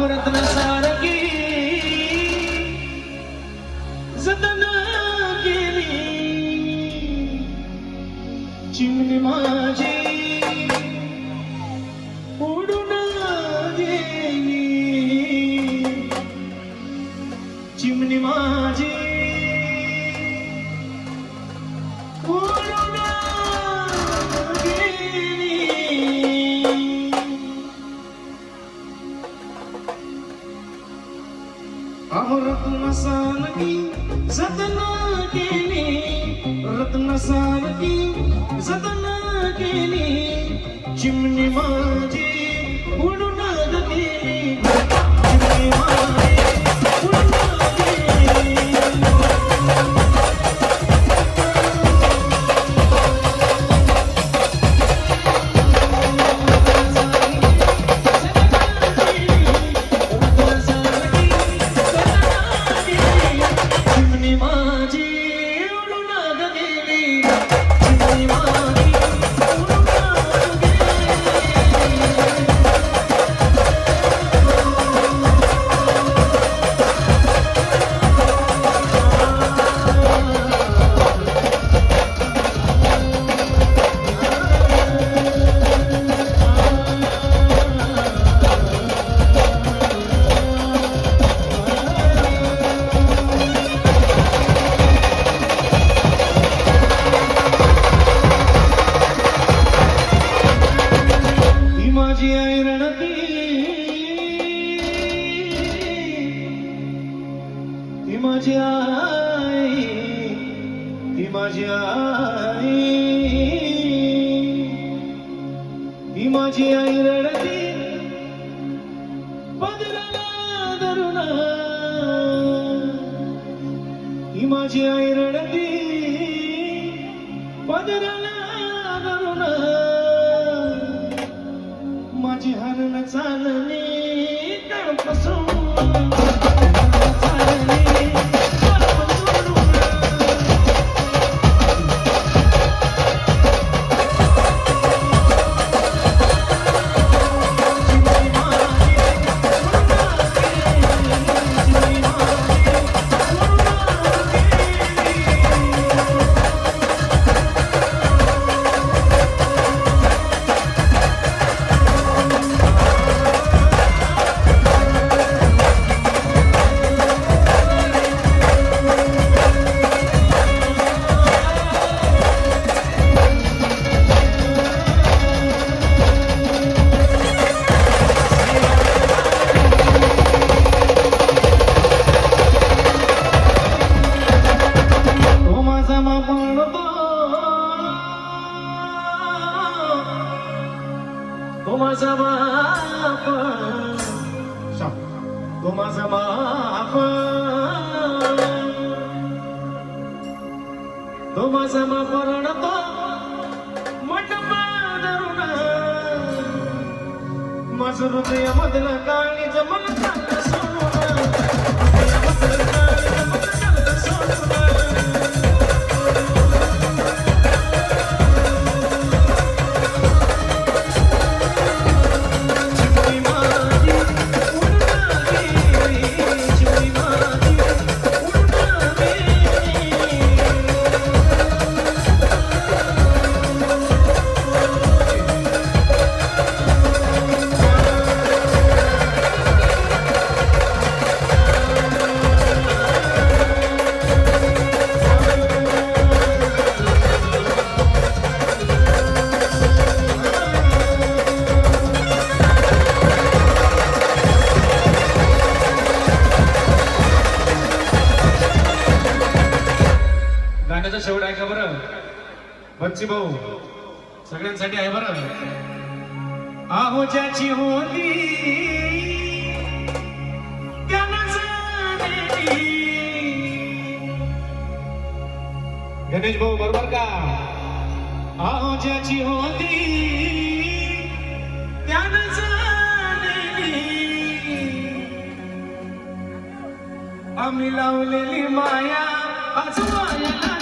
आवरत्न सारखी जतन केली. चिमणी माझी रत्न सारखी जतन केली रत्न सारखी जतन केली. चिमणी माझी उडून माझी आई ती माझी आई. ती माझी आई रडती पदराला धरून. ही माझी आई रडती पदराला तो माझा बाप तो माझा बाप तो माझा बाप रडतो गाण्याचा शेवट आहे का बरं. बच्ची भाऊ सगळ्यांसाठी आहे बरं. आहो ज्याची होती गणेश भाऊ बरोबर का? आहो ज्याची होती त्यानं आम्ही लावलेली माया आजोबा